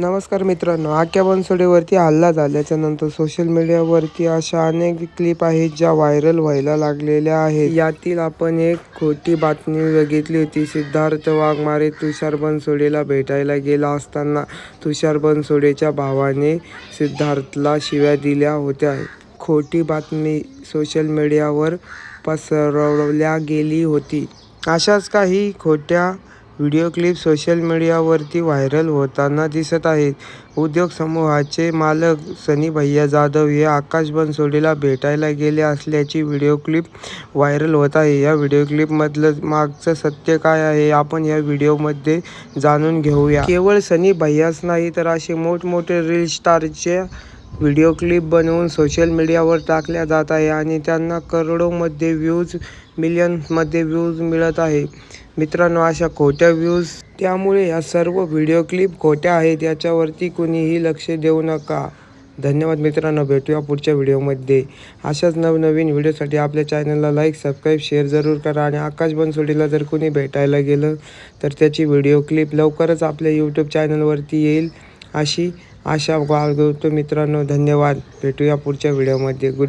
नमस्कार मित्रांनो आख्या बनसोडेवरती हल्ला झाल्याच्यानंतर सोशल मीडियावरती अशा अनेक क्लिप आहेत ज्या व्हायरल व्हायला लागलेल्या आहेत. यातील आपण एक खोटी बातमी बघितली होती. सिद्धार्थ वाघमारे तुषार बनसोडेला भेटायला गेला असताना तुषार बनसोडेच्या भावाने सिद्धार्थला शिव्या दिल्या होत्या. खोटी बातमी सोशल मीडियावर पसरवल्या गेली होती. अशाच काही खोट्या व्हिडिओ क्लिप सोशल मीडियावरती व्हायरल होताना दिसत आहेत. उद्योग समूहाचे मालक सनी भैया जाधव हे आकाश बनसोडेला भेटायला गेले असल्याची व्हिडिओ क्लिप व्हायरल होत आहे. या व्हिडिओ क्लिपमधलं मागचं सत्य काय आहे आपण या व्हिडिओमध्ये जाणून घेऊया. केवळ सनी भैयाच नाही तर असे मोठमोठे रील स्टारचे व्हिडिओ क्लिप बनवून सोशल मीडियावर टाकल्या जात आहे आणि त्यांना करोडोमध्ये व्ह्यूज मिलियन्समध्ये व्ह्यूज मिळत आहे. मित्रांनो अशा खोट्या व्ह्यूज त्यामुळे या सर्व व्हिडिओ क्लिप खोट्या आहेत याच्यावरती कुणीही लक्ष देऊ नका. धन्यवाद मित्रांनो भेटूया पुढच्या व्हिडिओमध्ये. अशाच नवनवीन व्हिडिओसाठी आपल्या चॅनलला लाईक सबस्क्राईब शेअर जरूर करा आणि आकाश बनसोडीला जर कोणी भेटायला गेलं तर त्याची व्हिडिओ क्लिप लवकरच आपल्या यूट्यूब चॅनलवरती येईल अशी आशा बाळगतो मित्रांनो धन्यवाद. भेटूया पुढच्या व्हिडिओमध्ये. गुड